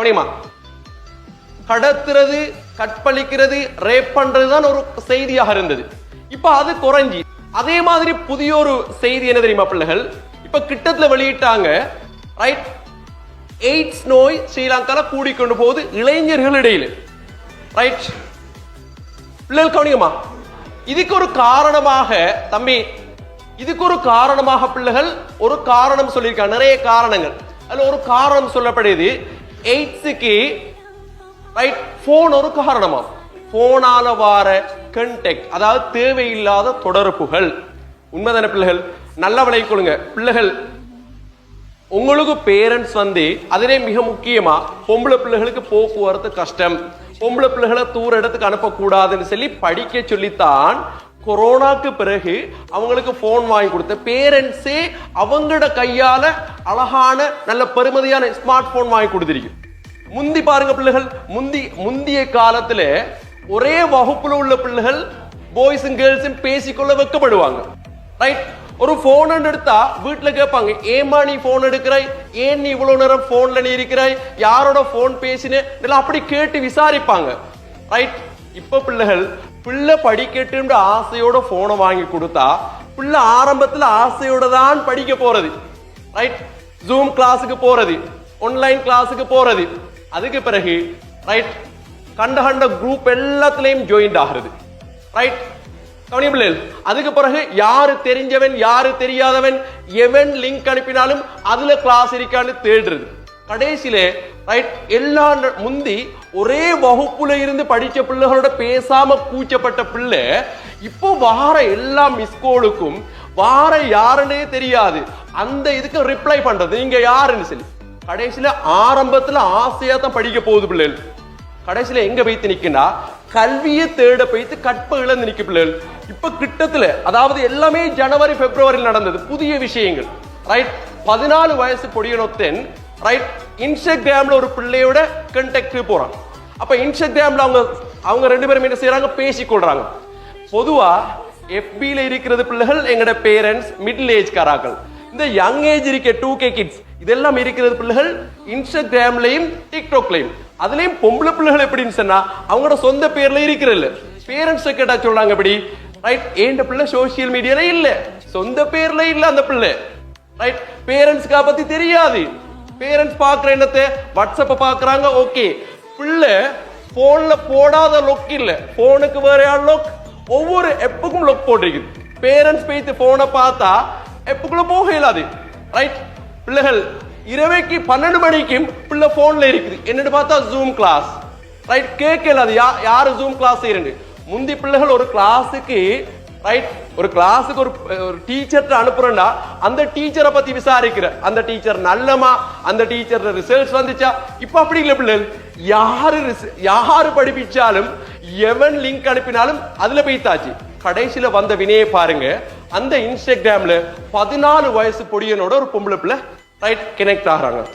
கவனியமா? கடத்துறது கற்பழிக்கிறது rape பண்றது தான் ஒரு செய்தியாக இருந்தது. இப்ப அது குறைஞ்சி. அதே மாதிரி புதிய ஒரு செய்தி என்ன தெரியுமா பிள்ளைகள்? இப்ப கிட்டத்துல வெளியிட்டாங்க ரைட் எய்ட்ஸ் நோய் ஸ்ரீலங்கால கூடிக்கொண்டு போகுது இளைஞர்கள் இடையில. ரைட் பிள்ளைகள் கவனியமா? இதுக்கு ஒரு காரணமாக தம்பி இதுக்கு ஒரு காரணமாக பிள்ளைகள் ஒரு காரணம் சொல்லியிருக்காங்க. நிறைய காரணங்கள். அதுல ஒரு காரணம் சொல்லப்படுது. எய்ட்ஸுக்கு ரைட் ஃபோன் ஒரு காரணமா ஃபோனால வார கண்டெக்ட் அதாவது தேவையில்லாத தொடர்புகள். உண்மைதான பிள்ளைகள்? நல்ல விலை கொள்ளுங்க பிள்ளைகள் உங்களுக்கு பேரண்ட்ஸ் வந்து அதிலே மிக முக்கியமா பொம்பளை பிள்ளைகளுக்கு போக்குவரத்து கஷ்டம். பொம்பளை பிள்ளைகளை தூர இடத்துக்கு அனுப்பக்கூடாதுன்னு சொல்லி படிக்க சொல்லித்தான் கொரோனாக்கு பிறகு அவங்களுக்கு ஃபோன் வாங்கி கொடுத்த பேரண்ட்ஸே அவங்களோட கையால் அழகான நல்ல பெருமதியான ஸ்மார்ட் ஃபோன் வாங்கி கொடுத்திருக்கு. முந்தி பாருங்க பிள்ளைகள் முந்தி முந்திய காலத்தில் ஒரே வகுப்பில் உள்ள பிள்ளைகள் பாய்ஸும் கேர்ள்ஸும் பேசிக்கொள்ள வெக்கப்படுவாங்க. ரைட் ஒரு ஃபோன் எடுத்தா வீட்டில் கேட்பாங்க ஏமா நீ ஃபோன் எடுக்கிறாய்? ஏன் நீ இவ்வளோ நேரம் ஃபோனில் நீ இருக்கிறாய்? யாரோட ஃபோன் பேசினு? இதெல்லாம் அப்படி கேட்டு விசாரிப்பாங்க. ரைட் இப்போ பிள்ளைகள் பிள்ளை படிக்கட்டுன்ற ஆசையோட போனை வாங்கி கொடுத்தா பிள்ளை ஆரம்பத்தில் ஆசையோட தான் படிக்க போறது. ரைட் ஜூம் கிளாஸுக்கு போறது ஆன்லைன் கிளாஸுக்கு போறது. அதுக்கு பிறகு ரைட் கண்ட கண்ட குரூப் எல்லாத்துலேயும் ஜாயின்ட் ஆகிறது. ரைட் கவனிப்பிள்ளைகள் அதுக்கு பிறகு யாரு தெரிஞ்சவன் யாரு தெரியாதவன் எவன் லிங்க் அனுப்பினாலும் அதுல கிளாஸ் இருக்கான்னு தேடுறது. கடைசியில ரைட் எல்லா முந்தி ஒரே வகுப்புல இருந்து படிச்ச பிள்ளைகளோட பேசாம கூச்சப்பட்ட பிள்ளை இப்போ வார எல்லா மிஸ்கோலுக்கும் வார யாருன்னே தெரியாது. அந்த இதுக்கு ரிப்ளை பண்றது. நீங்க யாருன்னு சொல்லி. கடைசியில ஆரம்பத்துல ஆசையா தான் படிக்க போகுது பிள்ளைகள். கடைசியில எங்க போய்த்து நிக்கினா கல்வியை தேட போய்த்து கற்ப இழந்து நிக்க பிள்ளைகள். இப்ப கிட்டத்துல அதாவது எல்லாமே ஜனவரி பிப்ரவரியில் நடந்தது. புதிய விஷயங்கள். ரைட் பதினாலு வயசு பொடியனொத்தன் ரைட் இன்ஸ்டாகிராமில் ஒரு பிள்ளையோட கண்டெக்ட் போகிறான் அப்போ இன்ஸ்டாகிராமில் அவங்க அவங்க ரெண்டு பேரும் என்ன செய்கிறாங்க பேசிக்கொள்கிறாங்க பொதுவாக எஃபியில் இருக்கிறது பிள்ளைகள் எங்களோட பேரண்ட்ஸ் மிடில் ஏஜ் காராக்கள். இந்த யங் ஏஜ் இருக்க டூ கே கிட்ஸ் இதெல்லாம் இருக்கிறது பிள்ளைகள் இன்ஸ்டாகிராம்லையும் டிக்டாக்லையும் அதுலேயும் பொம்பளை பிள்ளைகள் எப்படின்னு சொன்னால் அவங்களோட சொந்த பேரில் இருக்கிறதில்ல பேரண்ட்ஸை கேட்டால் சொல்கிறாங்க எப்படி? ரைட் ஏண்ட பிள்ளை சோசியல் மீடியால இல்லை. சொந்த பேரில் இல்லை அந்த பிள்ளை. ரைட் பேரண்ட்ஸ்க்கா பற்றி தெரியாது. பேரண்ட்ஸ் பார்க்குற என்னத்தை வாட்ஸ்அப்பை பார்க்குறாங்க ஓகே பிள்ளை ஃபோனில் போடாத லொக் இல்லை. ஃபோனுக்கு வேற லொக் ஒவ்வொரு எப்பக்கும் லொக் போட்டிருக்குது. பேரண்ட்ஸ் பேத்து ஃபோனை பார்த்தா எப்புக்குள்ள போக இயலாது. ரைட் பிள்ளைகள் இரவைக்கு பன்னெண்டு மணிக்கும் பிள்ளை ஃபோனில் இருக்குது. என்னன்னு பார்த்தா ஜூம் கிளாஸ் ரைட் கேட்க அது யா யார் ஜூம் கிளாஸ் செய்யறது முந்தி பிள்ளைகள் ஒரு கிளாஸுக்கு ரைட் ஒரு கிளாஸுக்கு ஒரு ஒரு டீச்சர்கிட்ட அனுப்புறேன்னா அந்த டீச்சரை பத்தி விசாரிக்கிற. அந்த டீச்சர் நல்லமா அந்த டீச்சர் ரிசல்ட்ஸ் வந்துச்சா? இப்போ அப்படி இல்லை பிள்ளைகள். யாரு ரிச- யாரு படிப்பிச்சாலும் எவன் லிங்க் அனுப்பினாலும் அதுல போய்த்தாச்சு. கடைசியில வந்த வினையை பாருங்க. அந்த இன்ஸ்டாகிராம்ல பதினாலு வயசு பொடியனோட ஒரு பொம்பளை பிள்ளை ரைட் கனெக்ட் ஆகிறாங்க.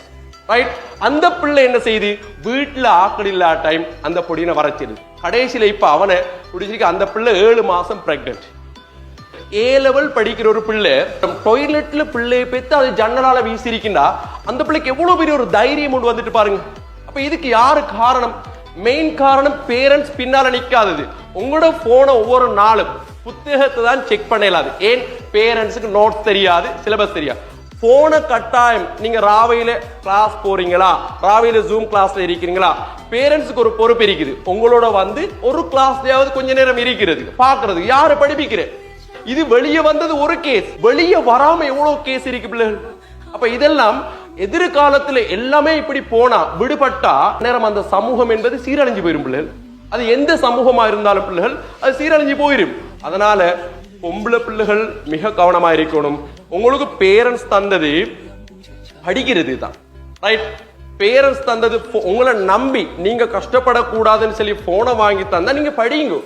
ரைட் அந்த பிள்ளை என்ன செய்து? வீட்டில் ஆக்கள் இல்லா டைம் அந்த பொடியனை வரைச்சிருது. கடைசியில் இப்போ அவனை பிடிச்சிருக்க அந்த பிள்ளை ஏழு மாதம் ப்ரெக்னென்ட் ஏ லெவல் படிக்கிற ஒரு பிள்ளை டொய்லெட்ல பிள்ளையை பெற்று அது ஜன்னலால வீசிருக்கின்றா அந்த பிள்ளைக்கு எவ்வளவு பெரிய ஒரு தைரியம் கொண்டு வந்துட்டு பாருங்க. அப்ப இதுக்கு யாரு காரணம்? மெயின் காரணம் பேரண்ட்ஸ் பின்னால நிக்காதது. உங்களோட போனை ஒவ்வொரு நாளும் புத்தகத்தை தான் செக் பண்ண ஏன்? பேரண்ட்ஸுக்கு நோட்ஸ் தெரியாது சிலபஸ் தெரியாது. போன கட்டாயம் நீங்க ராவையில கிளாஸ் போறீங்களா? ராவையில ஜூம் கிளாஸ்ல இருக்கிறீங்களா? பேரண்ட்ஸுக்கு ஒரு பொறுப்பு இருக்குது. உங்களோட வந்து ஒரு கிளாஸ்லயாவது கொஞ்ச நேரம் இருக்கிறது பாக்குறது யாரு படிப்பிக்கிறேன் இது வெளியே வந்தது ஒரு கேஸ் வெளியே வராம எவ்வளவு கேஸ் இருக்கு பிள்ளைகள்? அப்ப இதெல்லாம் எதிர்காலத்துல எல்லாமே இப்படி போனா விடுபட்டா நேரம் அந்த சமூகம் என்பது சீரழிஞ்சு போயிரும் பிள்ளைகள். அது எந்த சமூகமா இருந்தாலும் பிள்ளைகள் அது சீரழிஞ்சு போயிரும். அதனால பொம்பளை பிள்ளைகள் மிக கவனமா இருக்கணும். உங்களுக்கு பேரண்ட்ஸ் தந்தது படிக்கிறது தான். ரைட் பேரண்ட்ஸ் தந்தது உங்களை நம்பி நீங்க கஷ்டப்படக்கூடாதுன்னு சொல்லி போனை வாங்கி தந்தா நீங்க படிங்க.